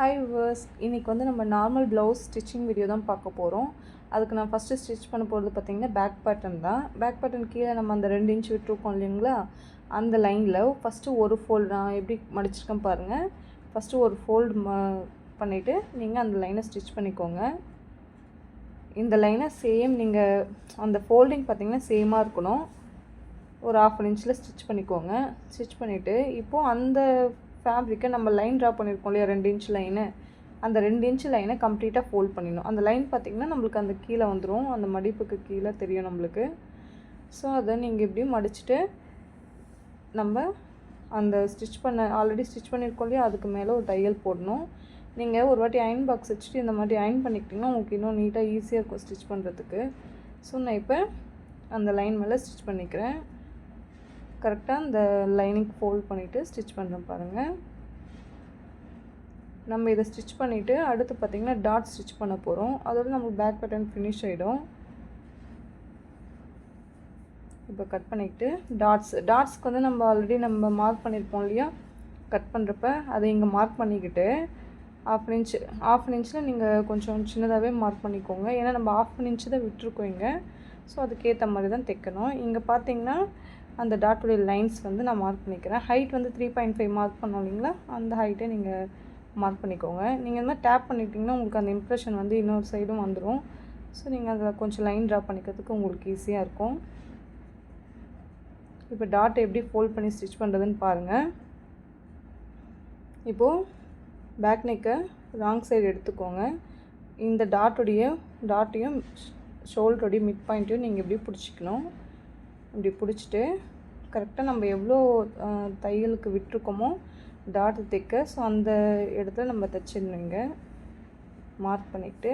High viewers இன்றைக்கி வந்து நம்ம நார்மல் ப்ளவுஸ் ஸ்டிச்சிங் வீடியோ தான் பார்க்க போகிறோம் அதுக்கு நான் ஃபஸ்ட்டு ஸ்டிச் பண்ண போகிறது பார்த்திங்கன்னா பேக் பட்டன் தான். பேக் பட்டன் கீழே நம்ம அந்த ரெண்டு இன்ச் விட்டுருக்கோம் இல்லைங்களா? அந்த லைனில் ஃபஸ்ட்டு ஒரு ஃபோல்டு நான் எப்படி மடிச்சிருக்கேன் பாருங்கள் ஃபஸ்ட்டு ஒரு ஃபோல்டு ம பண்ணிவிட்டு நீங்கள் அந்த லைனை ஸ்டிச் பண்ணிக்கோங்க. இந்த லைனை சேம் நீங்கள் அந்த ஃபோல்டிங் பார்த்திங்கன்னா சேமாக இருக்கணும். ஒரு ஆஃப் இன்ச்சில் ஸ்டிச் பண்ணிக்கோங்க. ஸ்டிச் பண்ணிவிட்டு இப்போது அந்த ஃபேப்ரிக்கை நம்ம லைன் ட்ரா பண்ணியிருக்கோம் இல்லையா ரெண்டு இன்ச் லைனு அந்த ரெண்டு இன்ச் லைனை கம்ப்ளீட்டாக ஃபோல்ட் பண்ணிடணும். அந்த லைன் பார்த்திங்கன்னா நம்மளுக்கு அந்த கீழே வந்துடும் அந்த மடிப்புக்கு கீழே தெரியும் நம்மளுக்கு. ஸோ அதை நீங்கள் இப்படி மடிச்சுட்டு நம்ம அந்த ஸ்டிச் பண்ண ஆல்ரெடி ஸ்டிச் பண்ணியிருக்கோம் இல்லையா அதுக்கு மேலே ஒரு தையல் போடணும். நீங்கள் ஒரு வாட்டி அயன் பாக்ஸ் வச்சுட்டு இந்த மாதிரி அயன் பண்ணிக்கிட்டிங்கன்னா உங்களுக்கு இன்னும் நீட்டாக ஈஸியாக இருக்கும் ஸ்டிச் பண்ணுறதுக்கு ஸோ நான் இப்போ அந்த லைன் மேலே ஸ்டிச் பண்ணிக்கிறேன். கரெக்டாக இந்த லைனிங் ஃபோல்ட் பண்ணிவிட்டு ஸ்டிச் பண்ணுறோம் பாருங்கள் நம்ம இதை ஸ்டிச் பண்ணிவிட்டு அடுத்து பார்த்திங்கன்னா டாட் ஸ்டிச் பண்ண போகிறோம் அதோட நம்ம பேக் பட்டன் ஃபினிஷ் ஆகிடும் இப்போ கட் பண்ணிக்கிட்டு டாட்ஸ் டாட்ஸ்க்கு வந்து நம்ம ஆல்ரெடி நம்ம மார்க் பண்ணியிருப்போம் இல்லையா? கட் பண்ணுறப்ப அதை இங்கே மார்க் பண்ணிக்கிட்டு ஆஃப் இன்ச் ஆஃப் இன்ச்சில் நீங்கள் கொஞ்சம் சின்னதாகவே மார்க் பண்ணிக்கோங்க. ஏன்னா நம்ம ஆஃப் இன்ச்சு தான் விட்டுருக்கோம் இங்கே. ஸோ அதுக்கேற்ற மாதிரி தான் தைக்கணும். இங்கே பார்த்தீங்கன்னா அந்த டாட்டுடைய லைன்ஸ் வந்து நான் மார்க் பண்ணிக்கிறேன். ஹைட் வந்து த்ரீ பாயிண்ட் ஃபைவ் மார்க் பண்ணோம் இல்லைங்களா? அந்த ஹைட்டை நீங்கள் மார்க் பண்ணிக்கோங்க. நீங்கள் இந்த மாதிரி டேப் பண்ணிட்டீங்கன்னா உங்களுக்கு அந்த இம்ப்ரெஷன் வந்து இன்னொரு சைடும் வந்துடும் ஸோ நீங்கள் அதில் கொஞ்சம் லைன் ட்ரா பண்ணிக்கிறதுக்கு உங்களுக்கு ஈஸியாக இருக்கும். இப்போ டாட்டை எப்படி ஃபோல்ட் பண்ணி ஸ்டிச் பண்ணுறதுன்னு பாருங்கள் இப்போது பேக் நெக்கை ராங் சைடு எடுத்துக்கோங்க. இந்த டாட்டுடைய டாட்டையும் ஷோல்டருடைய மிட் பாயிண்ட்டையும் நீங்கள் எப்படி பிடிச்சிக்கணும்? இப்படி பிடிச்சிட்டு கரெக்டாக நம்ம எவ்வளோ தையலுக்கு விட்டுருக்கோமோ டாட் தைக்க ஸோ அந்த இடத்துல நம்ம தைச்சிடணுங்க. மார்க் பண்ணிவிட்டு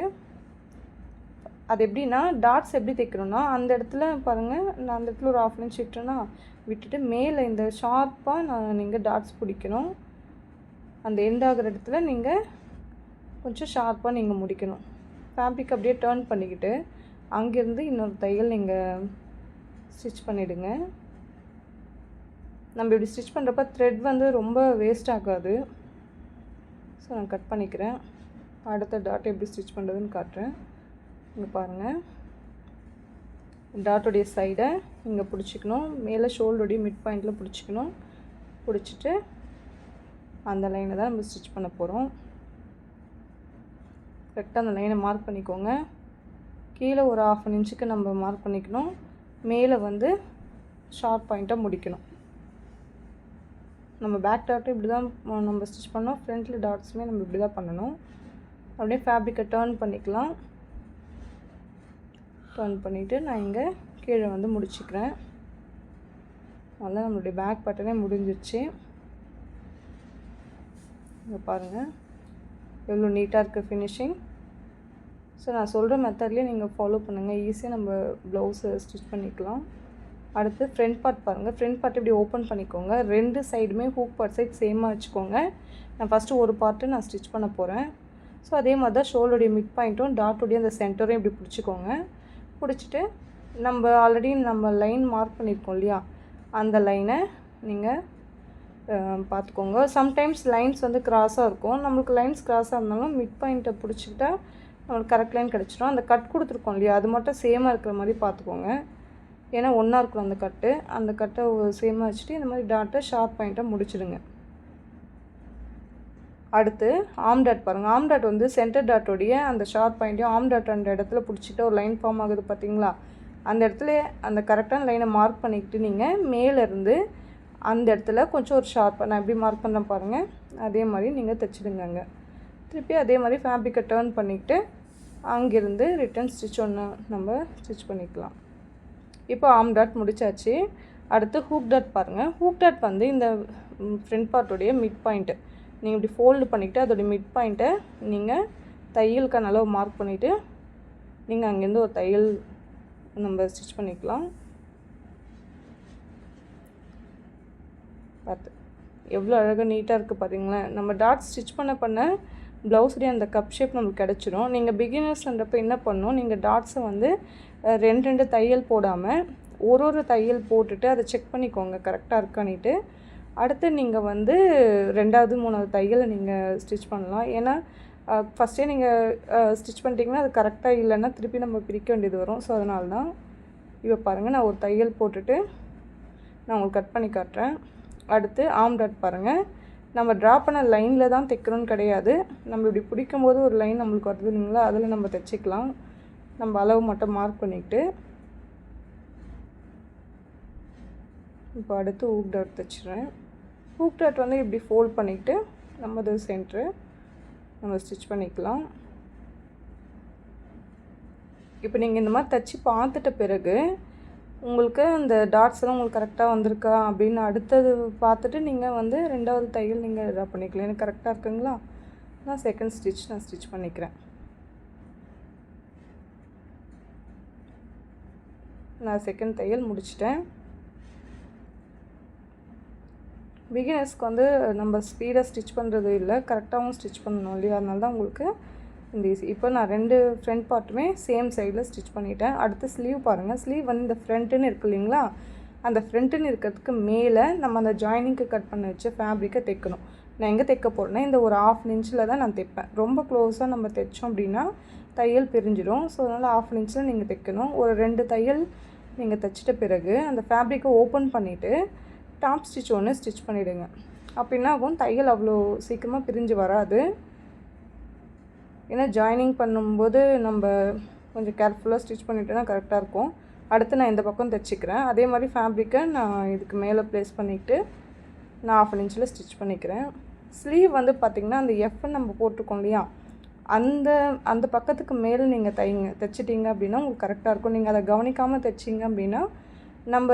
அது எப்படின்னா டாட்ஸ் எப்படி தைக்கணும்னா அந்த இடத்துல பாருங்கள் நான் அந்த இடத்துல ஒரு ஆஃப் இன்ச் விட்டுறேன்னா விட்டுட்டு மேலே இந்த ஷார்ப்பாக நான் நீங்கள் டாட்ஸ் பிடிக்கணும். அந்த எண்ட் ஆகிற இடத்துல நீங்கள் கொஞ்சம் ஷார்ப்பாக நீங்கள் முடிக்கணும். ஃபேப்ரிக் அப்படியே டேர்ன் பண்ணிக்கிட்டு அங்கேருந்து இன்னொரு தையல் நீங்கள் ஸ்டிச் பண்ணிவிடுங்க நம்ம இப்படி ஸ்டிச் பண்ணுறப்ப த்ரெட் வந்து ரொம்ப வேஸ்ட் ஆகாது. ஸோ நான் கட் பண்ணிக்கிறேன். அடுத்த டாட் எப்படி ஸ்டிச் பண்ணுறதுன்னு காட்டுறேன். இங்கே பாருங்கள் டாட்டுடைய சைடை இங்கே பிடிச்சிக்கணும். மேலே ஷோல்டருடைய மிட் பாயிண்டில் பிடிச்சிக்கணும். பிடிச்சிட்டு அந்த லைனை தான் நம்ம ஸ்டிச் பண்ண போகிறோம் கரெக்டாக அந்த லைனை மார்க் பண்ணிக்கோங்க. கீழே ஒரு ஆஃப் அன் இன்ச்சுக்கு நம்ம மார்க் பண்ணிக்கணும். மேலே வந்து ஷார்ப் பாயிண்ட்டாக முடிக்கணும். நம்ம பேக் டாட்டும் இப்படி தான் நம்ம ஸ்டிச் பண்ணோம் ஃப்ரண்ட்டில் டாட்ஸுமே நம்ம இப்படி தான் பண்ணணும். அப்படியே ஃபேப்ரிக்கை டேர்ன் பண்ணிக்கலாம். டேர்ன் பண்ணிவிட்டு நான் இங்கே கீழே வந்து முடிச்சுக்கிறேன். நல்லா நம்மளுடைய பேக் பட்டனே முடிஞ்சிருச்சு. இங்கே பாருங்கள் எவ்வளோ நீட்டாக இருக்குது ஃபினிஷிங் ஸோ நான் சொல்கிற மெத்தட்லேயே நீங்கள் ஃபாலோ பண்ணுங்கள் ஈஸியாக நம்ம ப்ளவுஸை ஸ்டிச் பண்ணிக்கலாம். அடுத்து ஃப்ரண்ட் பார்ட் பாருங்கள் ஃப்ரண்ட் பார்ட் இப்படி ஓப்பன் பண்ணிக்கோங்க. ரெண்டு சைடுமே ஹூக் பார்ட் சைட் சேமாக வச்சுக்கோங்க. நான் ஃபஸ்ட்டு ஒரு பார்ட்டு நான் ஸ்டிச் பண்ண போகிறேன் ஸோ அதே மாதிரி தான் ஷோலுடைய மிட் பாயிண்ட்டும் டாட்டுடைய அந்த சென்டரையும் இப்படி பிடிச்சிக்கோங்க. பிடிச்சிட்டு நம்ம ஆல்ரெடி நம்ம லைன் மார்க் பண்ணியிருக்கோம் இல்லையா? அந்த லைனை நீங்கள் பார்த்துக்கோங்க. சம்டைம்ஸ் லைன்ஸ் வந்து கிராஸாக இருக்கும். நம்மளுக்கு லைன்ஸ் கிராஸாக இருந்தாலும் மிட் பாயிண்ட்டை பிடிச்சிக்கிட்டா நம்மளுக்கு கரெக்ட் லைன் கிடச்சிடும் அந்த கட் கொடுத்துருக்கோம் இல்லையா? அது மட்டும் சேமாக இருக்கிற மாதிரி பார்த்துக்கோங்க. ஏன்னா ஒன்றா இருக்கும் அந்த கட்டு அந்த கட்டை சேமாக வச்சுட்டு இந்த மாதிரி டாட்டை ஷார்ப் பாயிண்ட்டாக முடிச்சிடுங்க. அடுத்து ஆம் டாட் பாருங்கள் ஆம் டாட் வந்து சென்டர் டாட்டோடைய அந்த ஷார்ப் பாயிண்ட்டையும் ஆம் டாட் அந்த இடத்துல பிடிச்சிட்டு ஒரு லைன் ஃபார்ம் ஆகுது பார்த்தீங்களா? அந்த இடத்துல அந்த கரெக்டான லைனை மார்க் பண்ணிக்கிட்டு நீங்கள் மேலேருந்து அந்த இடத்துல கொஞ்சம் ஒரு ஷார்ப்பாக நான் எப்படி மார்க் பண்ணுறேன் பாருங்கள் அதே மாதிரி நீங்கள் தைச்சிடுங்க திருப்பி அதே மாதிரி ஃபேப்ரிக்கை டேர்ன் பண்ணிக்கிட்டு அங்கேருந்து ரிட்டன் ஸ்டிச் ஒன்று நம்ம ஸ்டிச் பண்ணிக்கலாம். இப்போ ஆம் டாட் முடிச்சாச்சு. அடுத்து ஹூக் டாட் பாருங்கள் ஹூக் டாட் வந்து இந்த ஃப்ரண்ட் பார்ட்டுடைய மிட் பாயிண்ட்டு நீங்கள் இப்படி ஃபோல்டு பண்ணிக்கிட்டு அதோடைய மிட் பாயிண்ட்டை நீங்கள் தையலுக்கான அளவு மார்க் பண்ணிவிட்டு நீங்கள் அங்கேருந்து ஒரு தையல் நம்ம ஸ்டிச் பண்ணிக்கலாம். பார்த்து. எவ்வளோ அழகாக நீட்டாக இருக்குது பார்த்தீங்களேன் நம்ம டாட் ஸ்டிச் பண்ண பண்ண ப்ளவுஸுடைய அந்த கப் ஷேப் நம்மளுக்கு கிடச்சிரும். நீங்கள் பிகினர்ஸ்ன்றப்ப என்ன பண்ணணும் நீங்கள் டாட்ஸை வந்து ரெண்டு ரெண்டு தையல் போடாமல் ஒரு ஒரு தையல் போட்டுட்டு அதை செக் பண்ணிக்கோங்க. கரெக்டாக இருக்கானிட்டு அடுத்து நீங்கள் வந்து ரெண்டாவது மூணாவது தையலை நீங்கள் ஸ்டிச் பண்ணலாம். ஏன்னா ஃபஸ்ட்டே நீங்கள் ஸ்டிச் பண்ணிட்டீங்கன்னா அது கரெக்டாக இல்லைன்னா திருப்பி நம்ம பிரிக்க வேண்டியது வரும். ஸோ அதனால தான் இப்போ பாருங்கள் நான் ஒரு தையல் போட்டுட்டு நான் உங்களுக்கு கட் பண்ணி காட்டுறேன். அடுத்து ஆம் டாட் பாருங்கள் நம்ம ட்ரா பண்ண லைனில் தான் தைக்கணும்னு கிடையாது. நம்ம இப்படி பிடிக்கும் போது ஒரு லைன் நம்மளுக்கு வருது இல்லைங்களா? அதில் நம்ம தைச்சிக்கலாம். நம்ம அளவு மட்டும் மார்க் பண்ணிக்கிட்டு இப்போ அடுத்து ஊக் டாட் தைச்சிடுறேன். ஊக் டாட் வந்து இப்படி ஃபோல்ட் பண்ணிக்கிட்டு நம்ம இது சென்ட்ரு நம்ம ஸ்டிச் பண்ணிக்கலாம். இப்போ நீங்கள் இந்த மாதிரி தைச்சி பார்த்துட்ட பிறகு உங்களுக்கு இந்த டாட்ஸ் எல்லாம் உங்களுக்கு கரெக்டாக வந்திருக்கா? அப்படின்னு அடுத்தது பார்த்துட்டு நீங்கள் வந்து ரெண்டாவது தையல் நீங்கள் இதாக பண்ணிக்கலாம். எனக்கு கரெக்டாக இருக்குங்களா? நான் செகண்ட் ஸ்டிச் நான் ஸ்டிச் பண்ணிக்கிறேன். நான் செகண்ட் தையல் முடிச்சிட்டேன். பிகினர்ஸ்க்கு வந்து நம்ம ஸ்பீடாக ஸ்டிச் பண்ணுறது இல்லை. கரெக்டாகவும் ஸ்டிச் பண்ணணும் இல்லையா? அதனால தான் உங்களுக்கு இந்த இப்போ நான் ரெண்டு ஃப்ரண்ட் பார்ட்டுமே சேம் சைடில் ஸ்டிச் பண்ணிட்டேன். அடுத்து ஸ்லீவ் பாருங்கள் ஸ்லீவ் வந்து இந்த ஃப்ரண்ட்டுன்னு இருக்கு இல்லைங்களா? அந்த ஃப்ரண்ட்டுன்னு இருக்கிறதுக்கு மேலே நம்ம அந்த ஜாயினிங்க்கு கட் பண்ணி வச்ச ஃபேப்ரிக்கை தைக்கணும். நான் எங்கே தைக்க போகிறேன்னா இந்த ஒரு ஆஃப் இன்ச்சில் தான் நான் தைப்பேன். ரொம்ப க்ளோஸாக நம்ம தைச்சோம் அப்படின்னா தையல் பிரிஞ்சிடும். ஸோ அதனால் ஆஃப் இன்ச்சில் நீங்கள் தைக்கணும். ஒரு ரெண்டு தையல் நீங்கள் தைச்சிட்ட பிறகு அந்த ஃபேப்ரிக்கை ஓப்பன் பண்ணிவிட்டு டாப் ஸ்டிச் ஒன்று ஸ்டிச் பண்ணிவிடுங்க அப்படின்னா ஆகும்? தையல் அவ்வளோ சீக்கிரமாக பிரிஞ்சு வராது. ஏன்னா ஜாயினிங் பண்ணும்போது நம்ம கொஞ்சம் கேர்ஃபுல்லாக ஸ்டிச் பண்ணிட்டோன்னா கரெக்டாக இருக்கும். அடுத்து நான் இந்த பக்கம் தைச்சிக்கிறேன். அதே மாதிரி ஃபேப்ரிக்கை நான் இதுக்கு மேலே ப்ளேஸ் பண்ணிவிட்டு நான் ஆஃப் இன்ச்சில் ஸ்டிச் பண்ணிக்கிறேன். ஸ்லீவ் வந்து பார்த்திங்கன்னா அந்த எஃப்னு நம்ம போட்டிருக்கோம் இல்லையா? அந்த அந்த பக்கத்துக்கு மேலே நீங்கள் தைங்க தைச்சிட்டிங்க அப்படின்னா உங்களுக்கு கரெக்டாக இருக்கும். நீங்கள் அதை கவனிக்காமல் தைச்சிங்க அப்படின்னா நம்ம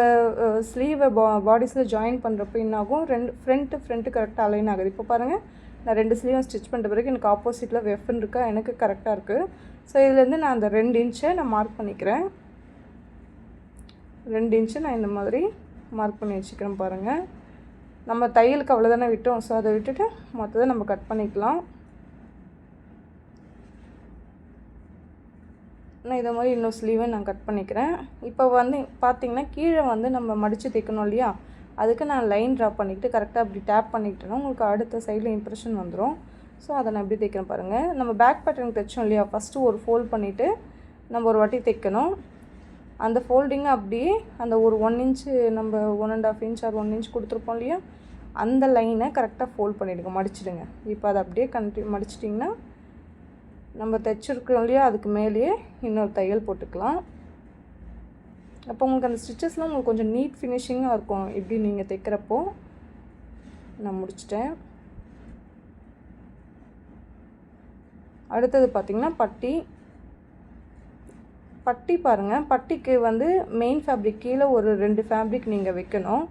ஸ்லீவை பா பாடிஸில் ஜாயின் பண்ணுறப்ப என்னாகும்? ரெண்டு ஃப்ரண்ட்டு ஃப்ரண்ட்டு கரெக்டாக அலைன் ஆகுது. இப்போ பாருங்கள் நான் ரெண்டு ஸ்லீவும் ஸ்டிச் பண்ணுற பிறகு எனக்கு ஆப்போசிட்டில் வெஃப்னு இருக்கா? எனக்கு கரெக்டாக இருக்குது ஸோ இதுலேருந்து நான் அந்த ரெண்டு இன்ச்சை நான் மார்க் பண்ணிக்கிறேன். ரெண்டு இன்ச்சு நான் இந்த மாதிரி மார்க் பண்ணி வச்சுக்கிறேன் பாருங்கள் நம்ம தையலுக்கு அவ்வளோதானே விட்டோம். ஸோ அதை விட்டுட்டு மொத்தத்தை நம்ம கட் பண்ணிக்கலாம். நான் இதை மாதிரி இன்னும் ஸ்லீவை நான் கட் பண்ணிக்கிறேன். இப்போ வந்து பார்த்திங்கன்னா கீழே வந்து நம்ம மடித்து தைக்கணும் இல்லையா? அதுக்கு நான் லைன் ட்ரா பண்ணிக்கிட்டு கரெக்டாக அப்படி டேப் பண்ணிக்கிட்டேன்னா உங்களுக்கு அடுத்த சைடில் இம்ப்ரெஷன் வந்துடும் ஸோ அதை நான் எப்படி தைக்கிறேன் பாருங்கள் நம்ம பேக் பேட்டர்னுக்கு தைச்சோம் இல்லையா? ஃபஸ்ட்டு ஒரு ஃபோல்ட் பண்ணிவிட்டு நம்ம ஒரு வாட்டி தைக்கணும் அந்த ஃபோல்டிங்கை அப்படியே அந்த ஒரு ஒன் இன்ச்சு நம்ம one and half inch or one inch கொடுத்துருப்போம் இல்லையா? அந்த லைனை கரெக்டாக ஃபோல்ட் பண்ணிவிடுங்க மடிச்சிடுங்க. இப்போ அதை அப்படியே கண்டினியூ மடிச்சிட்டிங்கன்னா நம்ம தைச்சிருக்கோம் இல்லையா? அதுக்கு மேலேயே இன்னொரு தையல் போட்டுக்கலாம். அப்போ உங்களுக்கு அந்த ஸ்டிச்சஸ்லாம் உங்களுக்கு கொஞ்சம் நீட் ஃபினிஷிங்காக இருக்கும். இப்படி நீங்கள் தைக்கிறப்போ நான் முடிச்சிட்டேன். அடுத்தது பார்த்திங்கன்னா பட்டி. பட்டி பாருங்கள் பட்டிக்கு வந்து மெயின் ஃபேப்ரிக் கீழே ஒரு ரெண்டு ஃபேப்ரிக் நீங்கள் வைக்கணும்.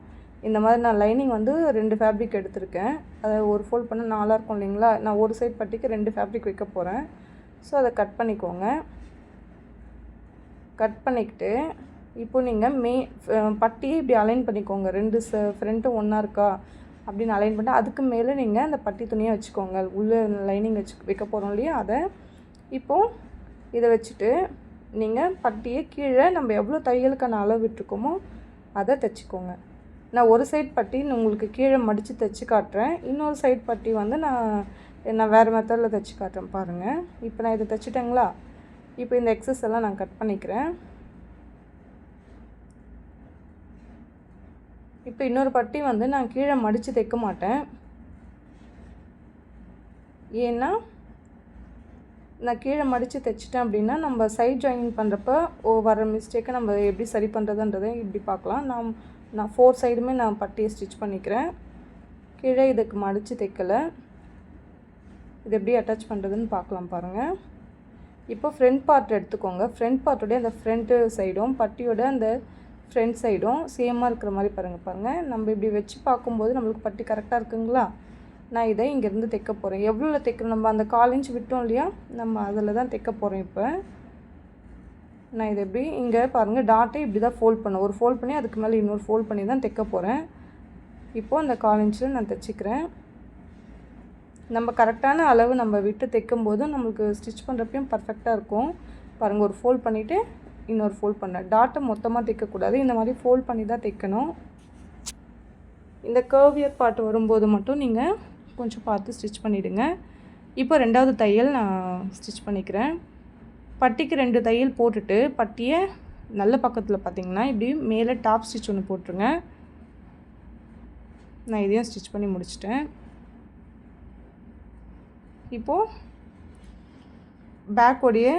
இந்த மாதிரி நான் லைனிங் வந்து ரெண்டு ஃபேப்ரிக் எடுத்திருக்கேன். அதை ஒரு ஃபோல்ட் பண்ண நாலாக இருக்கும் இல்லைங்களா? நான் ஒரு சைட் பட்டிக்கு ரெண்டு ஃபேப்ரிக் வைக்க போகிறேன் ஸோ அதை கட் பண்ணிக்கோங்க. கட் பண்ணிக்கிட்டு இப்போ நீங்கள் மே பட்டியை இப்படி அலைன் பண்ணிக்கோங்க. ரெண்டு ச ஃப்ரெண்ட்டும் ஒன்றா இருக்கா? அப்படின்னு அலைன் பண்ணிட்டு அதுக்கு மேலே நீங்கள் அந்த பட்டி துணியை வச்சுக்கோங்க. உள்ளே லைனிங் வச்சு வைக்க போகிறோம் இல்லையா? அதை இப்போது இதை வச்சுட்டு நீங்கள் பட்டியை கீழே நம்ம எவ்வளோ தையலுக்கான அளவு விட்டுருக்கோமோ அதை தைச்சிக்கோங்க. நான் ஒரு சைட் பட்டி உங்களுக்கு கீழே மடித்து தைச்சி காட்டுறேன். இன்னொரு சைட் பட்டி வந்து நான் நான் வேறு மெத்தடில் தைச்சி காட்டுறேன் பாருங்கள் இப்போ நான் இதை தைச்சிட்டேங்களா? இப்போ இந்த எக்ஸஸ் எல்லாம் நான் கட் பண்ணிக்கிறேன். இப்போ இன்னொரு பட்டி வந்து நான் கீழே மடித்து தைக்க மாட்டேன். ஏன்னா நான் கீழே மடித்து தைச்சிட்டேன் அப்படின்னா நம்ம சைட் ஜாயின் பண்ணுறப்ப ஓ வர மிஸ்டேக்கை நம்ம எப்படி சரி பண்ணுறதுன்றதை இப்படி பார்க்கலாம். நான் நான் ஃபோர் சைடுமே நான் பட்டியை ஸ்டிச் பண்ணிக்கிறேன். கீழே இதுக்கு மடித்து தைக்கலை. இது எப்படி அட்டாச் பண்ணுறதுன்னு பார்க்கலாம் பாருங்கள் இப்போ ஃப்ரண்ட் பார்ட் எடுத்துக்கோங்க. ஃப்ரண்ட் பார்ட்டோடைய அந்த ஃப்ரண்ட்டு சைடும் பட்டியோட அந்த ஃப்ரண்ட் சைடும் சேமாக இருக்கிற மாதிரி பாருங்கள் பாருங்கள் நம்ம இப்படி வச்சு பார்க்கும்போது நம்மளுக்கு பட்டி கரெக்டாக இருக்குங்களா? நான் இதை இங்கேருந்து தைக்க போகிறேன் எவ்வளோ தைக்கணும்? நம்ம அந்த கால் இன்ச் விட்டோம் இல்லையா? நம்ம அதில் தான் தைக்க போகிறோம் இப்போ. நான் இதை எப்படி இங்கே பாருங்கள் டாட்டை இப்படி தான் ஃபோல்ட் பண்ணேன் ஒரு ஃபோல்ட் பண்ணி அதுக்கு மேலே இன்னொரு ஃபோல்ட் பண்ணி தான் தைக்க போகிறேன் இப்போது அந்த கால் இன்ச்சில் நான் தைச்சிக்கிறேன். நம்ம கரெக்டான அளவு நம்ம விட்டு தைக்கும் போதும் நம்மளுக்கு ஸ்டிச் பண்ணுறப்பையும் பர்ஃபெக்டாக இருக்கும். பாருங்கள் ஒரு ஃபோல்ட் பண்ணிவிட்டு இன்னொரு ஃபோல்ட் பண்ணேன் டாட்டை மொத்தமாக தைக்கக்கூடாது. இந்த மாதிரி ஃபோல்ட் பண்ணி தான் தைக்கணும். இந்த கர்வியர் பாட்டு வரும்போது மட்டும் நீங்கள் கொஞ்சம் பார்த்து ஸ்டிச் பண்ணிவிடுங்க இப்போ ரெண்டாவது தையல் நான் ஸ்டிச் பண்ணிக்கிறேன். பட்டிக்கு ரெண்டு தையல் போட்டுட்டு பட்டியை நல்ல பக்கத்தில் பார்த்தீங்கன்னா இப்படி மேலே டாப் ஸ்டிச் ஒன்று போட்டுருங்க. நான் இதையும் ஸ்டிச் பண்ணி முடிச்சிட்டேன். இப்போது பேக்கோடைய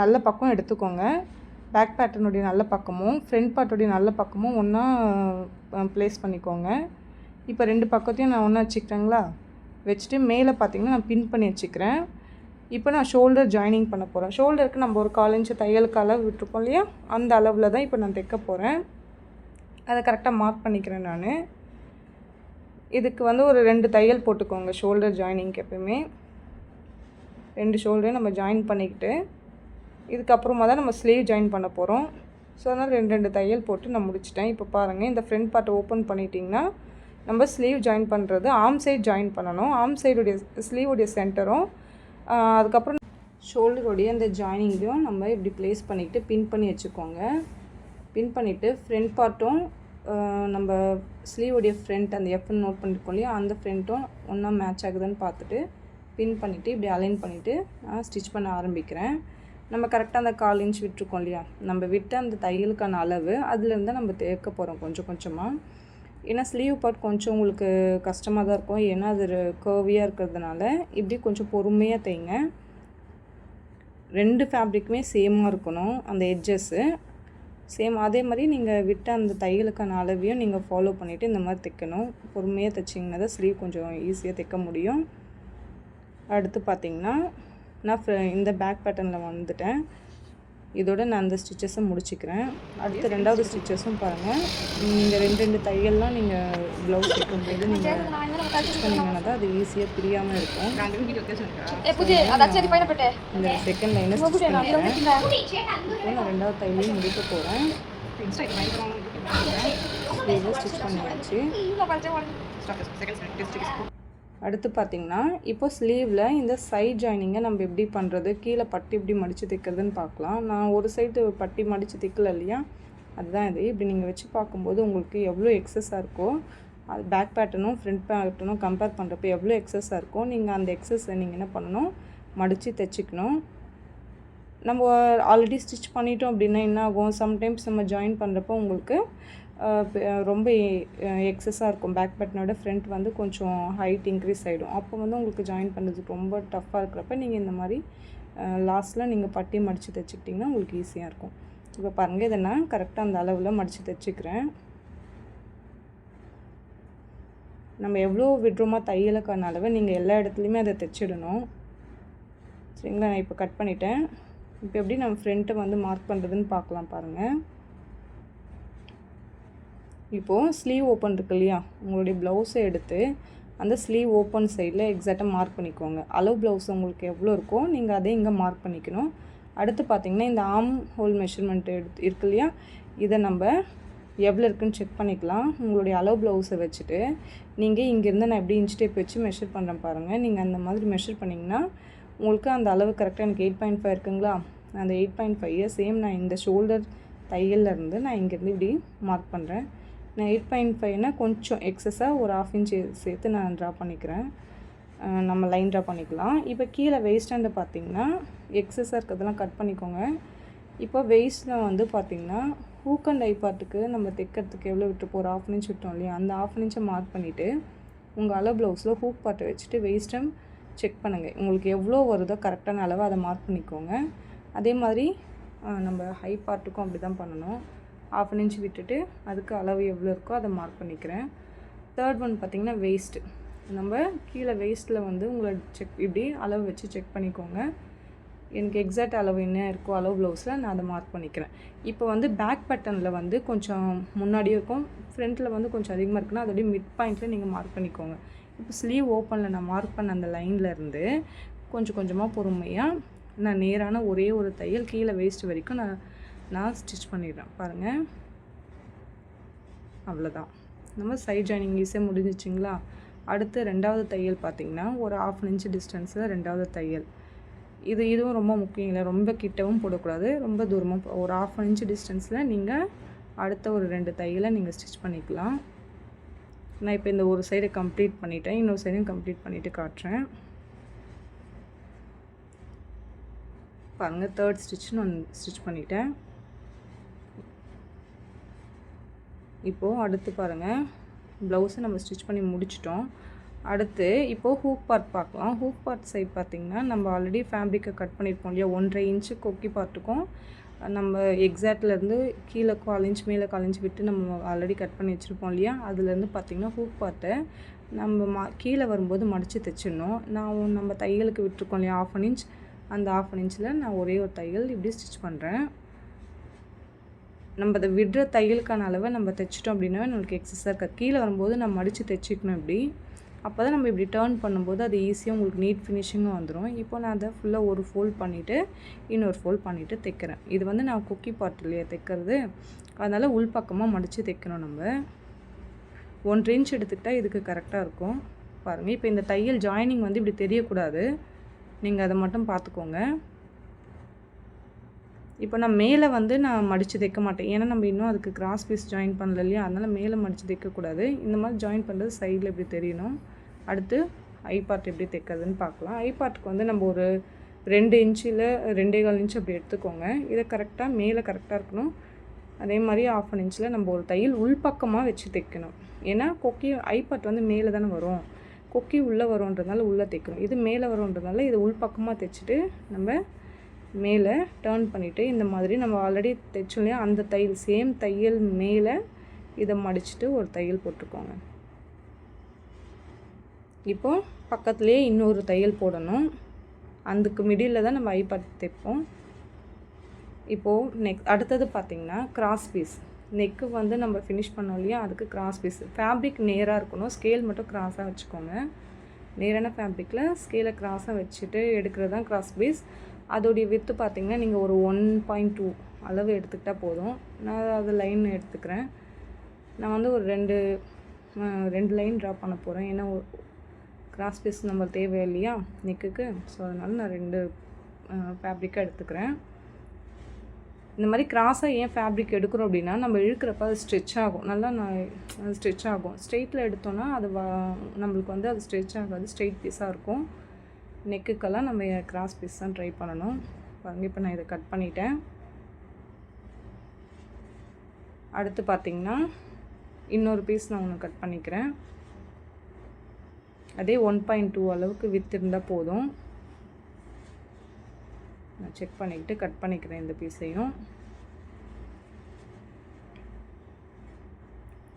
நல்ல பக்கம் எடுத்துக்கோங்க. பேக் பேட்டர்னுடைய நல்ல பக்கமும் ஃப்ரண்ட் பார்ட்டுடைய நல்ல பக்கமும் ஒன்றா ப்ளேஸ் பண்ணிக்கோங்க. இப்போ ரெண்டு பக்கத்தையும் நான் ஒன்றா வச்சுக்கிறேங்களா வச்சுட்டு மேலே பார்த்தீங்கன்னா நான் பின் பண்ணி வச்சுக்கிறேன். இப்போ நான் ஷோல்டர் ஜாயினிங் பண்ண போகிறேன் ஷோல்டருக்கு நம்ம ஒரு கால் இன்ச்சு தையலுக்கு அளவு விட்டுருப்போம் இல்லையா? அந்த அளவில் தான் இப்போ நான் தைக்க போகிறேன் அதை கரெக்டாக மார்க் பண்ணிக்கிறேன் நான். இதுக்கு வந்து ஒரு ரெண்டு தையல் போட்டுக்கோங்க ஷோல்டர் ஜாயினிங்க்கு எப்பயுமே. ரெண்டு ஷோல்டரையும் நம்ம ஜாயின் பண்ணிக்கிட்டு இதுக்கப்புறமா தான் நம்ம ஸ்லீவ் ஜாயின் பண்ண போகிறோம் ஸோ அதனால் ரெண்டு ரெண்டு தையல் போட்டு நான் முடிச்சிட்டேன். இப்போ பாருங்கள் இந்த ஃப்ரண்ட் பார்ட்டை ஓப்பன் பண்ணிட்டிங்கன்னா நம்ம ஸ்லீவ் ஜாயின் பண்ணுறது ஆம் சைட் ஜாயின் பண்ணணும். ஆம் சைடுடைய ஸ்லீவுடைய சென்டரும் அதுக்கப்புறம் ஷோல்டருடைய அந்த ஜாயினிங்கையும் நம்ம இப்படி ப்ளேஸ் பண்ணிக்கிட்டு பின் பண்ணி வச்சுக்கோங்க. பின் பண்ணிவிட்டு ஃப்ரண்ட் பார்ட்டும் நம்ம ஸ்லீவுடைய ஃப்ரண்ட் அந்த எஃப்னு நோட் பண்ணிருக்கோம் இல்லையா அந்த ஃப்ரண்ட்டும் ஒன்றா மேட்ச் ஆகுதுன்னு பார்த்துட்டு பின் பண்ணிவிட்டு இப்படி அலைன் பண்ணிவிட்டு நான் ஸ்டிச் பண்ண ஆரம்பிக்கிறேன். நம்ம கரெக்டாக அந்த கால் இன்ச் விட்டுருக்கோம் இல்லையா? நம்ம விட்டு அந்த தையலுக்கான அளவு அதுலேருந்து நம்ம தேக்க போகிறோம் கொஞ்சம் கொஞ்சமாக ஏன்னா ஸ்லீவ் பார்ட் கொஞ்சம் உங்களுக்கு கஷ்டமாக தான் இருக்கும். ஏன்னா அது கர்வியாக இருக்கிறதுனால இப்படி கொஞ்சம் பொறுமையாக தைங்க ரெண்டு ஃபேப்ரிக்குமே சேமாக இருக்கணும் அந்த எட்ஜஸ்ஸு சேம் அதே மாதிரி நீங்கள் விட்ட அந்த தையலுக்கான அளவையும் நீங்கள் ஃபாலோ பண்ணிவிட்டு இந்த மாதிரி தைக்கணும். பொறுமையாக தைச்சிங்கன்னா தான் ஸ்லீவ் கொஞ்சம் ஈஸியாக தைக்க முடியும். அடுத்து பார்த்திங்கன்னா நான் இந்த பேக் பேட்டர்னில் வந்துட்டேன். இதோட நான் அந்த ஸ்டிச்சஸை முடிச்சுக்கிறேன். அடுத்து ரெண்டாவது ஸ்டிச்சஸும் பாருங்கள் நீங்கள் ரெண்டு ரெண்டு தையல்லாம் நீங்கள் ப்ளவுஸ் தைக்கும்போது நீங்கள் ஸ்டிச் பண்ணிங்கன்னா தான் அது ஈஸியாக பிரியாமல் இருக்கும். இந்த செகண்ட் லைனை ஸ்டிச் பண்ணிக்கிறேன். இப்போ நான் ரெண்டாவது தையலையும் முடிக்க போகிறேன் ஸ்டிச் பண்ணியாச்சு. அடுத்து பார்த்திங்கன்னா இப்போ ஸ்லீவில் இந்த சைட் ஜாயினிங்கை நம்ம எப்படி பண்ணுறது கீழே பட்டி எப்படி மடித்து தைக்கிறதுன்னு பார்க்கலாம். நான் ஒரு சைடு பட்டி மடித்து தைக்கல இல்லையா? அதுதான் இது. இப்படி நீங்கள் வச்சு பார்க்கும்போது உங்களுக்கு எவ்வளோ எக்ஸஸாக இருக்கோ அது பேக் பேட்டர்னும் ஃப்ரண்ட் பேட்டர்னும் கம்பேர் பண்ணுறப்ப எவ்வளோ எக்ஸஸாக இருக்கோ நீங்கள் அந்த எக்ஸஸை நீங்கள் என்ன பண்ணணும்? மடித்து தைச்சிக்கணும். நம்ம ஆல்ரெடி ஸ்டிச் பண்ணிட்டோம் அப்படின்னா என்ன ஆகும்? சம்டைம்ஸ் நம்ம ஜாயின் பண்ணுறப்போ உங்களுக்கு ரொம்ப எக்ஸஸாக இருக்கும். பேக் பட்டனோட ஃப்ரண்ட் வந்து கொஞ்சம் ஹைட் இன்க்ரீஸ் ஆகிடும் அப்போ வந்து உங்களுக்கு ஜாயின் பண்ணுறதுக்கு ரொம்ப டஃப்பாக இருக்கிறப்ப நீங்கள் இந்த மாதிரி லாஸ்ட்டில் நீங்கள் பட்டி மடித்து தைச்சிக்கிட்டிங்கன்னா உங்களுக்கு ஈஸியாக இருக்கும். இப்போ பாருங்கள் இதை நான் கரெக்டாக அந்த அளவில் மடித்து தைச்சிக்கிறேன். நம்ம எவ்வளோ விடுறோமா தையலுக்கான அளவை நீங்கள் எல்லா இடத்துலையுமே அதை தைச்சிடணும். சரிங்களா? நான் இப்போ கட் பண்ணிட்டேன். இப்போ எப்படி நம்ம ஃப்ரண்ட்டை வந்து மார்க் பண்ணுறதுன்னு பார்க்கலாம் பாருங்கள் இப்போது ஸ்லீவ் ஓப்பன் இருக்கு இல்லையா? உங்களுடைய ப்ளவுஸை எடுத்து அந்த ஸ்லீவ் ஓப்பன் சைடில் எக்ஸாக்டாக மார்க் பண்ணிக்கோங்க. அளவு ப்ளவுஸ் உங்களுக்கு எவ்வளோ இருக்கோ நீங்கள் அதே இங்கே மார்க் பண்ணிக்கணும். அடுத்து பார்த்திங்கன்னா இந்த ஆம் ஹோல் மெஷர்மெண்ட் எடுத்து இருக்கு இல்லையா? இதை நம்ம எவ்வளோ இருக்குன்னு செக் பண்ணிக்கலாம். உங்களுடைய அளவு ப்ளவுஸை வச்சுட்டு நீங்கள் இங்கேருந்து நான் எப்படி இன்ச் டேப் வச்சு மெஷர் பண்ணுறேன் பாருங்கள் நீங்கள் அந்த மாதிரி மெஷர் பண்ணிங்கன்னா உங்களுக்கு அந்த அளவு கரெக்டாக எனக்கு எயிட் பாயிண்ட் ஃபைவ் இருக்குங்களா? அந்த எயிட் பாயிண்ட் ஃபைவ் சேம் நான் இந்த ஷோல்டர் தையல்லேருந்து நான் இங்கேருந்து இப்படி மார்க் பண்ணுறேன் நான் எயிட் பாயிண்ட் ஃபைவ்னா கொஞ்சம் எக்ஸஸாக ஒரு ஆஃப் இன்ச்சு சேர்த்து நான் ட்ரா பண்ணிக்கிறேன். நம்ம லைன் ட்ரா பண்ணிக்கலாம். இப்போ கீழே வெயிஸ்டாண்டு பார்த்திங்கன்னா எக்ஸஸாக இருக்கிறதெல்லாம் கட் பண்ணிக்கோங்க. இப்போ வெயிஸ்டில் வந்து பார்த்திங்கன்னா ஹூக் அண்ட் ஐ பார்ட்டுக்கு நம்ம தைக்கிறதுக்கு எவ்வளோ விட்டுருப்போம்? ஒரு ஆஃப் இன்ச் விட்டோம் இல்லையா? அந்த ஆஃப் இன்ச்சை மார்க் பண்ணிவிட்டு உங்கள் அளவு ப்ளவுஸில் ஹூக் பார்ட்டை வச்சுட்டு வெயிஸ்டம் செக் பண்ணுங்கள் உங்களுக்கு எவ்வளோ வருதோ கரெக்டான அளவு அதை மார்க் பண்ணிக்கோங்க. அதே மாதிரி நம்ம ஹை பார்ட்டுக்கும் அப்படி தான் பண்ணணும். ஆஃப் இன்ச் விட்டுட்டு அதுக்கு அளவு எவ்வளோ இருக்கோ அதை மார்க் பண்ணிக்கிறேன். தேர்ட் ஒன் பார்த்திங்கன்னா வேஸ்ட்டு நம்ம கீழே வேஸ்ட்டில் வந்து உங்களை செக் இப்படி அளவு வச்சு செக் பண்ணிக்கோங்க. எனக்கு எக்ஸாக்ட் அளவு என்ன இருக்கோ அளவு ப்ளவுஸில் நான் அதை மார்க் பண்ணிக்கிறேன். இப்போ வந்து பேக் பட்டனில் வந்து கொஞ்சம் முன்னாடியும் இருக்கும். ஃப்ரண்ட்டில் வந்து கொஞ்சம் அதிகமாக இருக்குன்னா அதோடய மிட் பாயிண்ட்டில் நீங்கள் மார்க் பண்ணிக்கோங்க. இப்போ ஸ்லீவ் ஓப்பனில் நான் மார்க் பண்ண அந்த லைன்லேருந்து கொஞ்சம் கொஞ்சமாக பொறுமையாக நான் நேரான ஒரே ஒரு தையல் கீழே வேஸ்ட் வரைக்கும் நான் நான் ஸ்டிச் பண்ணிடுறேன் பாருங்கள் அவ்வளோதான் நம்ம சைட் ஜாயினிங் ஈஸியாக முடிஞ்சிச்சிங்களா? அடுத்து ரெண்டாவது தையல் பார்த்திங்கன்னா ஒரு ஆஃப் இன்ச் டிஸ்டன்ஸில் ரெண்டாவது தையல். இது இதுவும் ரொம்ப முக்கியம் இல்லை ரொம்ப கிட்டவும் போடக்கூடாது ரொம்ப தூரமாக ஒரு ஆஃப் இன்ச்சு டிஸ்டன்ஸில் நீங்கள் அடுத்த ஒரு ரெண்டு தையலை நீங்கள் ஸ்டிச் பண்ணிக்கலாம். நான் இப்போ இந்த ஒரு சைடை கம்ப்ளீட் பண்ணிட்டேன் இன்னொரு சைடையும் கம்ப்ளீட் பண்ணிவிட்டு காட்டுறேன். பாருங்கள் தேர்ட் ஸ்டிச்னு ஒன் ஸ்டிச் பண்ணிட்டேன். இப்போது அடுத்து பாருங்கள் ப்ளவுஸை நம்ம ஸ்டிச் பண்ணி முடிச்சிட்டோம். அடுத்து இப்போது ஹூக் பார்ட் பார்க்கலாம். ஹூக் பார்ட் சைட் பார்த்திங்கன்னா நம்ம ஆல்ரெடி ஃபேப்ரிக்கை கட் பண்ணியிருப்போம் இல்லையா? ஒன்றரை இன்ச்சு கொக்கி பார்ட்டுக்கும் நம்ம எக்ஸாக்ட்லேருந்து கீழே கால் இன்ச் மேலே கால் இன்ச் விட்டு நம்ம ஆல்ரெடி கட் பண்ணி வச்சுருப்போம் இல்லையா? அதுலேருந்து பார்த்திங்கன்னா ஹூக் பார்ட்டை நம்ம மா கீழே வரும்போது மடித்து தைச்சிடணும். நான் நம்ம தையலுக்கு விட்டுருக்கோம் இல்லையா? ஆஃப் அன் இன்ச் அந்த ஆஃப் அன் இன்ச்சில் நான் ஒரே ஒரு தையல் இப்படி ஸ்டிச் பண்ணுறேன் நம்ம அதை விடுற தையலுக்கான அளவை நம்ம தைச்சிட்டோம் அப்படின்னா நம்மளுக்கு எக்ஸஸாக இருக்கா? கீழே வரும்போது நம்ம மடித்து தைச்சிக்கணும் இப்படி அப்போ தான் நம்ம இப்படி டேர்ன் பண்ணும்போது அது ஈஸியாக உங்களுக்கு நீட் ஃபினிஷிங்கும் வந்துடும் இப்போ நான் அதை ஃபுல்லாக ஒரு ஃபோல்ட் பண்ணிவிட்டு இன்னொரு ஃபோல்ட் பண்ணிவிட்டு தைக்கிறேன். இது வந்து நான் குக்கி பார்ட் இல்லையா தைக்கிறது? அதனால் உள்பக்கமாக மடித்து தைக்கணும் நம்ம. ஒன்றரை இன்ச் எடுத்துக்கிட்டால் இதுக்கு கரெக்டாக இருக்கும். பாருங்கள் இப்போ இந்த தையல் ஜாயினிங் வந்து இப்படி தெரியக்கூடாது. நீங்கள் அதை மட்டும் பார்த்துக்கோங்க. இப்போ நான் மேலே வந்து நான் மடித்து தைக்க மாட்டேன். ஏன்னா நம்ம இன்னும் அதுக்கு கிராஸ் பீஸ் ஜாயின் பண்ணல இல்லையா? அதனால் மேலே மடித்து தைக்கக்கூடாது இந்த மாதிரி ஜாயின் பண்ணுறது சைடில் எப்படி தெரியணும்? அடுத்து ஐ பார்ட் எப்படி தைக்கிறதுன்னு பார்க்கலாம். ஐ பார்ட்டுக்கு வந்து நம்ம ஒரு ரெண்டு இன்ச்சில் ரெண்டே கால் இன்ச் அப்படி எடுத்துக்கோங்க. இதை கரெக்டாக மேலே கரெக்டாக இருக்கணும். அதே மாதிரி ஆஃப் அன் இன்ச்சில் நம்ம ஒரு தையல் உள்பக்கமாக வச்சு தைக்கணும். ஏன்னா கொக்கி ஐ பார்ட் வந்து மேலே தானே வரும். கொக்கி உள்ளே வரும்ன்றதுனால உள்ளே தைக்கணும். இது மேலே வரும்ன்றதுனால இது உள்பக்கமாக தைச்சிட்டு நம்ம மேலே டேர்ன் பண்ணிவிட்டு இந்த மாதிரி நம்ம ஆல்ரெடி தைச்சோம் அந்த தையல் சேம் தையல் மேலே இதை மடிச்சுட்டு ஒரு தையல் போட்டுக்கோங்க இப்போது பக்கத்துலேயே இன்னொரு தையல் போடணும். அதுக்கு மிடில் தான் நம்ம ஐபாட் தைப்போம். இப்போது நெக் அடுத்தது பார்த்திங்கன்னா கிராஸ் பீஸ் நெக்கு வந்து நம்ம ஃபினிஷ் பண்ணோம் இல்லையா? அதுக்கு கிராஸ் பீஸ் ஃபேப்ரிக் நேராக இருக்கணும். ஸ்கேல் மட்டும் கிராஸாக வச்சுக்கோங்க. நேரான ஃபேப்ரிக்கில் ஸ்கேலை கிராஸாக வச்சுட்டு எடுக்கிறது தான் கிராஸ் பீஸ் அதோடைய வித்து பார்த்திங்கன்னா நீங்கள் ஒரு ஒன் பாயிண்ட் டூ அளவு எடுத்துக்கிட்டால் போதும். நான் அது லைன் எடுத்துக்கிறேன். நான் வந்து ஒரு ரெண்டு ரெண்டு லைன் ட்ரா பண்ண போகிறேன் ஏன்னா கிராஸ் பீஸ் நம்ம தேவை இல்லையா? நெக்குக்கு ஸோ அதனால் நான் ரெண்டு ஃபேப்ரிக்காக எடுத்துக்கிறேன். இந்த மாதிரி கிராஸாக ஏன் ஃபேப்ரிக் எடுக்கிறோம் அப்படின்னா நம்ம இழுக்கிறப்ப அது ஸ்ட்ரெச் ஆகும். நல்லா நான் ஸ்ட்ரெச் ஆகும். ஸ்ட்ரெயிட்டில் எடுத்தோன்னா அது வ நம்மளுக்கு வந்து அது ஸ்ட்ரெச் ஆகாது. ஸ்ட்ரெயிட் பீஸாக இருக்கும். நெக்குக்கெல்லாம் நம்ம கிராஸ் பீஸ் தான் ட்ரை பண்ணணும். பாருங்க இப்போ நான் இதை கட் பண்ணிட்டேன். அடுத்து பார்த்திங்கன்னா இன்னொரு பீஸ் நான் ஒன்று கட் பண்ணிக்கிறேன். அதே ஒன் பாயிண்ட் டூ அளவுக்கு வித் இருந்தால் போதும். நான் செக் பண்ணிக்கிட்டு கட் பண்ணிக்கிறேன் இந்த பீஸையும்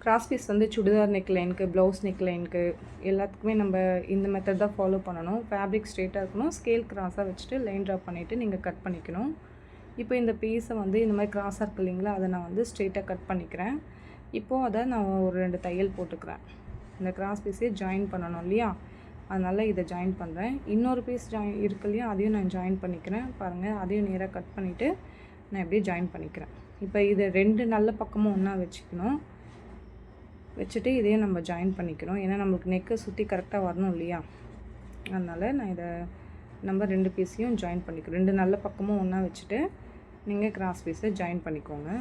கிராஸ் பீஸ் வந்து சுடிதார் நெக் லைனுக்கு ப்ளவுஸ் நெக் லைனுக்கு எல்லாத்துக்குமே நம்ம இந்த மெத்தட் தான் ஃபாலோ பண்ணணும். ஃபேப்ரிக் ஸ்ட்ரெயிட்டாக இருக்கணும். ஸ்கேல் கிராஸாக வச்சுட்டு லைன் ட்ரா பண்ணிவிட்டு நீங்கள் கட் பண்ணிக்கணும். இப்போ இந்த பீஸை வந்து இந்த மாதிரி கிராஸாக இருக்கு இல்லைங்களா அதை நான் வந்து ஸ்ட்ரெயிட்டாக கட் பண்ணிக்கிறேன். இப்போது அதை நான் ஒரு ரெண்டு தையல் போட்டுக்கிறேன். இந்த கிராஸ் பீஸே ஜாயின் பண்ணணும் இல்லையா? அதனால் இதை ஜாயின் பண்ணுறேன் இன்னொரு பீஸ் ஜாயின் இருக்கு இல்லையா அதையும் நான் ஜாயின் பண்ணிக்கிறேன். பாருங்கள் அதையும் நேராக கட் பண்ணிவிட்டு நான் எப்படியே ஜாயின் பண்ணிக்கிறேன். இப்போ இதை ரெண்டு நல்ல பக்கமும் ஒன்றா வச்சுக்கணும். வச்சுட்டு இதையும் நம்ம ஜாயின் பண்ணிக்கணும். ஏன்னா நம்மளுக்கு நெக்கை சுற்றி கரெக்டாக வரணும் இல்லையா? அதனால் நான் இதை நம்ம ரெண்டு பீஸையும் ஜாயின் பண்ணிக்கிறோம் ரெண்டு நல்ல பக்கமும் ஒன்றா வச்சுட்டு நீங்கள் கிராஸ் பீஸை ஜாயின் பண்ணிக்கோங்க.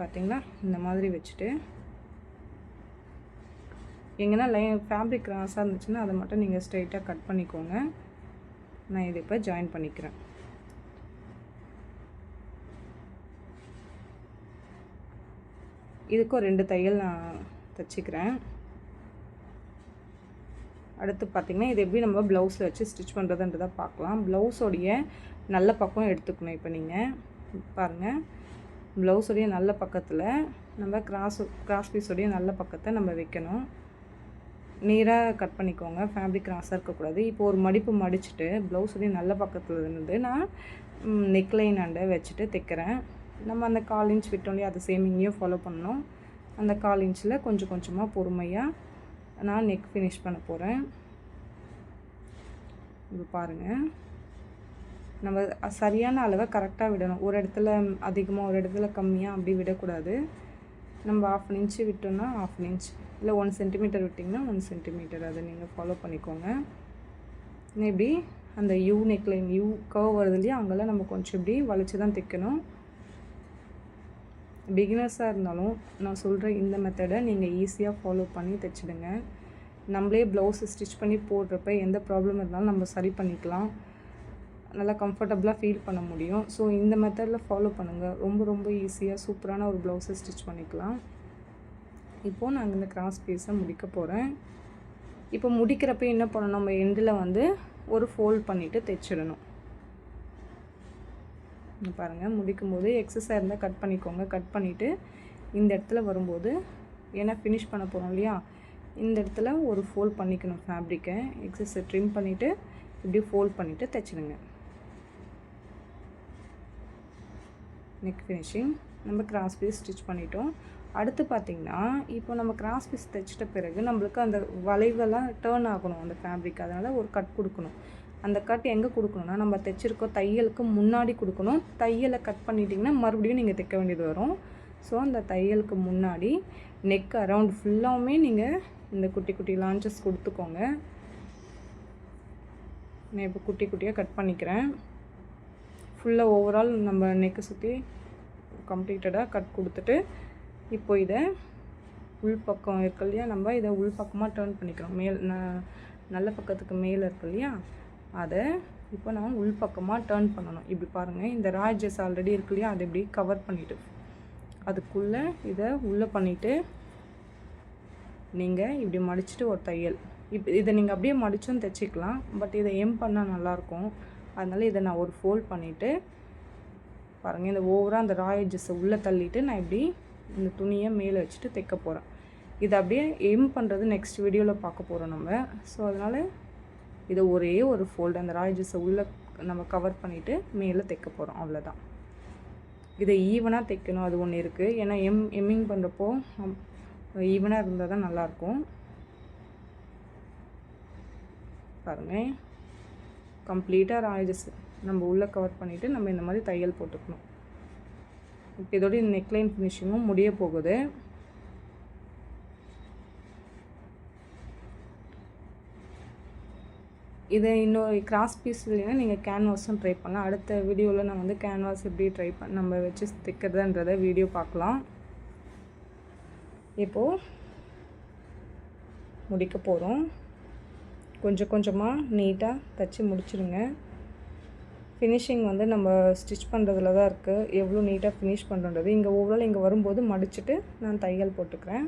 பார்த்தீங்களா இந்த மாதிரி வச்சுட்டு எங்கன்னா லைன் ஃபேப்ரிக் கிராஸாக இருந்துச்சுன்னா அதை மட்டும் நீங்கள் ஸ்ட்ரைட்டாக கட் பண்ணிக்கோங்க. நான் இதை இப்போ ஜாயின் பண்ணிக்கிறேன். இதுக்கும் ரெண்டு தையல் நான் தைச்சிக்கிறேன். அடுத்து பார்த்திங்கன்னா இது எப்படி நம்ம ப்ளவுஸில் வச்சு ஸ்டிச் பண்ணுறதுன்றதை பார்க்கலாம். ப்ளவுஸோடைய நல்ல பக்கம் எடுத்துக்கணும். இப்போ நீங்கள் பாருங்கள் ப்ளவுஸோடைய நல்ல பக்கத்தில் நம்ம கிராஸ் கிராஸ் பீஸோடைய நல்ல பக்கத்தை நம்ம வைக்கணும். நேராக கட் பண்ணிக்கோங்க. ஃபேப்ரிக் கிராஸாக இருக்கக்கூடாது. இப்போ ஒரு மடிப்பு மடிச்சுட்டு ப்ளவுஸோடைய நல்ல பக்கத்தில் இருந்து நான் நெக்லைன் அண்டை வச்சுட்டு தைக்கிறேன். நம்ம அந்த கால் இன்ச் விட்டோம் இல்லையா அதை சேம் இங்கேயும் ஃபாலோ பண்ணணும். அந்த கால் இன்ச்சில் கொஞ்சம் கொஞ்சமாக பொறுமையாக நான் நெக் ஃபினிஷ் பண்ண போகிறேன் இப்போ பாருங்கள் நம்ம சரியான அளவை கரெக்டாக விடணும். ஒரு இடத்துல அதிகமாக ஒரு இடத்துல கம்மியாக அப்படி விடக்கூடாது. நம்ம ஆஃப் அன் இன்ச்சு விட்டோம்னா ஆஃப் அன் இன்ச் இல்லை ஒன் சென்டிமீட்டர் விட்டிங்கன்னா ஒன் சென்டிமீட்டர் அதை நீங்கள் ஃபாலோ பண்ணிக்கோங்க. இப்படி அந்த யூ நெக்லைன் யூ கவ் வருது இல்லையா அங்கெல்லாம் நம்ம கொஞ்சம் இப்படி வளைச்சி தான் தைக்கணும். பிகினர்ஸாக இருந்தாலும் நான் சொல்கிற இந்த மெத்தடை நீங்கள் ஈஸியாக ஃபாலோ பண்ணி தைச்சிடுங்க. நம்மளே ப்ளவுஸ் ஸ்டிச் பண்ணி போடுறப்ப எந்த ப்ராப்ளம் இருந்தாலும் நம்ம சரி பண்ணிக்கலாம். நல்லா கம்ஃபர்டபுளாக ஃபீல் பண்ண முடியும். ஸோ இந்த மெத்தடில் ஃபாலோ பண்ணுங்கள் ரொம்ப ரொம்ப ஈஸியாக சூப்பரான ஒரு ப்ளவுஸை ஸ்டிச் பண்ணிக்கலாம். இப்போது நாங்கள் இந்த கிராஸ் பீஸை முடிக்க போகிறேன் இப்போ முடிக்கிறப்ப என்ன பண்ணணும்? நம்ம எண்டில் வந்து ஒரு ஃபோல்ட் பண்ணிவிட்டு தைச்சிடணும். பாருங்கள் முடிக்கும் போது எக்ஸஸாக இருந்தால் கட் பண்ணிக்கோங்க. கட் பண்ணிவிட்டு இந்த இடத்துல வரும்போது ஏன்னா ஃபினிஷ் பண்ண போகிறோம் இல்லையா? இந்த இடத்துல ஒரு ஃபோல்ட் பண்ணிக்கணும் ஃபேப்ரிக்கை எக்ஸஸை ட்ரிம் பண்ணிவிட்டு இப்படி ஃபோல்ட் பண்ணிவிட்டு தைச்சிடுங்க. நெக் ஃபினிஷிங் நம்ம கிராஸ் பீஸ் ஸ்டிச் பண்ணிட்டோம். அடுத்து பார்த்திங்கன்னா இப்போ நம்ம கிராஸ் பீஸ் தைச்சிட்ட பிறகு நம்மளுக்கு அந்த வளைவெல்லாம் டேர்ன் ஆகணும் அந்த ஃபேப்ரிக் அதனால் ஒரு கட் கொடுக்கணும். அந்த கட் எங்கே கொடுக்கணும்னா நம்ம தைச்சிருக்கோம் தையலுக்கு முன்னாடி கொடுக்கணும். தையலை கட் பண்ணிட்டிங்கன்னா மறுபடியும் நீங்கள் தைக்க வேண்டியது வரும். ஸோ அந்த தையலுக்கு முன்னாடி நெக் அரவுண்ட் ஃபுல்லாகவுமே நீங்கள் இந்த குட்டி குட்டி லான்ச்சஸ் கொடுத்துக்கோங்க. நான் இப்போ குட்டி குட்டியாக கட் பண்ணிக்கிறேன். ஃபுல்லாக ஓவரால் நம்ம நெக்கை சுற்றி கம்ப்ளீட்டடாக கட் கொடுத்துட்டு இப்போ இதை உள் பக்கம் இருக்கு இல்லையா நம்ம இதை உள் பக்கமாக டேர்ன் பண்ணிக்கிறோம். மேல் ந- நல்ல பக்கத்துக்கு மேலே இருக்கு இல்லையா அதை இப்போ நம்ம உள்பக்கமாக டேர்ன் பண்ணணும். இப்படி பாருங்கள் இந்த ராஜஸ் ஆல்ரெடி இருக்கு இல்லையா? அதை இப்படி கவர் பண்ணிவிட்டு அதுக்குள்ளே இதை உள்ளே பண்ணிவிட்டு நீங்கள் இப்படி மடிச்சுட்டு ஒரு தையல். இப்போ இதை நீங்கள் அப்படியே மடிச்சும் தைச்சிக்கலாம் பட் இதை எம் பண்ணால் நல்லாயிருக்கும் அதனால் இதை நான் ஒரு ஃபோல்ட் பண்ணிவிட்டு பாருங்கள் இந்த ஓவராக அந்த ராயஜஸை உள்ளே தள்ளிட்டு நான் இப்படி இந்த துணியை மேலே வச்சுட்டு தைக்க போகிறேன் இதை அப்படியே எம் பண்ணுறது நெக்ஸ்ட் வீடியோவில் பார்க்க போகிறோம் நம்ம. ஸோ அதனால் இதை ஒரே ஒரு ஃபோல்டு அந்த ராய்ஜஸை உள்ளே நம்ம கவர் பண்ணிவிட்டு மேலே தைக்க போகிறோம் அவ்வளோதான் இதை ஈவனாக தைக்கணும் அது ஒன்று இருக்குது ஏன்னா எம் எம்மிங் பண்ணுறப்போ ஈவனாக இருந்தால் தான் நல்லாயிருக்கும் பாருங்கள் கம்ப்ளீட்டாக ராயஜஸ் நம்ம உள்ளே கவர் பண்ணிவிட்டு நம்ம இந்த மாதிரி தையல் போட்டுக்கணும். இப்போ இதோட நெக்லைன் ஃபினிஷிங்கும் முடிய போகுது. இதை இன்னொரு கிராஸ் பீஸ் இல்லைன்னா நீங்கள் கேன்வாஸும் ட்ரை பண்ணலாம். அடுத்த வீடியோவில் நான் வந்து கேன்வாஸ் எப்படி ட்ரை பண்ண நம்ம வச்சு தைக்கிறதுன்றத வீடியோ பார்க்கலாம். இப்போது முடிக்க போகிறோம் கொஞ்சம் கொஞ்சமாக நீட்டாக தைச்சி முடிச்சிடுங்க ஃபினிஷிங் வந்து நம்ம ஸ்டிச் பண்ணுறதுல தான் இருக்குது எவ்வளோ நீட்டாக ஃபினிஷ் பண்ணுறது இங்கே ஓவரால் இங்கே வரும்போது மடிச்சுட்டு நான் தையல் போட்டுக்கிறேன்.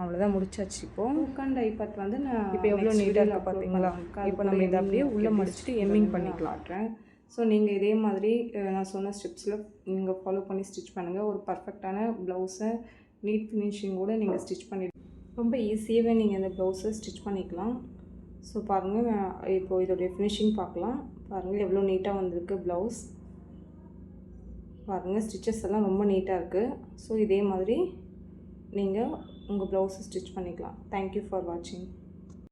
அவ்வளோதான் முடிச்சாச்சு இப்போது உட்காந்து ஐபட் வந்து நான் இப்போ எவ்வளோ நீட்டாக இருக்குது பார்த்தீங்களா இப்போ நம்ம இதை அப்படியே உள்ளே மடிச்சுட்டு எம்மிங் பண்ணிக்கலாம். காட்டுறேன். ஸோ நீங்கள் இதே மாதிரி நான் சொன்ன ஸ்டெப்ஸில் நீங்கள் ஃபாலோ பண்ணி ஸ்டிச் பண்ணுங்கள் ஒரு பர்ஃபெக்டான ப்ளவுஸை நீட் ஃபினிஷிங்கோடு நீங்கள் ஸ்டிச் பண்ணி ரொம்ப ஈஸியாகவே நீங்கள் இந்த ப்ளவுஸை ஸ்டிச் பண்ணிக்கலாம். ஸோ பாருங்கள் இப்போ இதோடைய ஃபினிஷிங் பார்க்கலாம். பாருங்கள் எவ்வளோ நீட்டாக வந்திருக்கு ப்ளவுஸ் பாருங்கள் ஸ்டிச்சஸ் எல்லாம் ரொம்ப நீட்டாக இருக்குது ஸோ இதே மாதிரி நீங்கள் உங்கள் ப்ளவுஸை ஸ்டிச் பண்ணிக்கலாம். தேங்க்யூ ஃபார் வாட்சிங்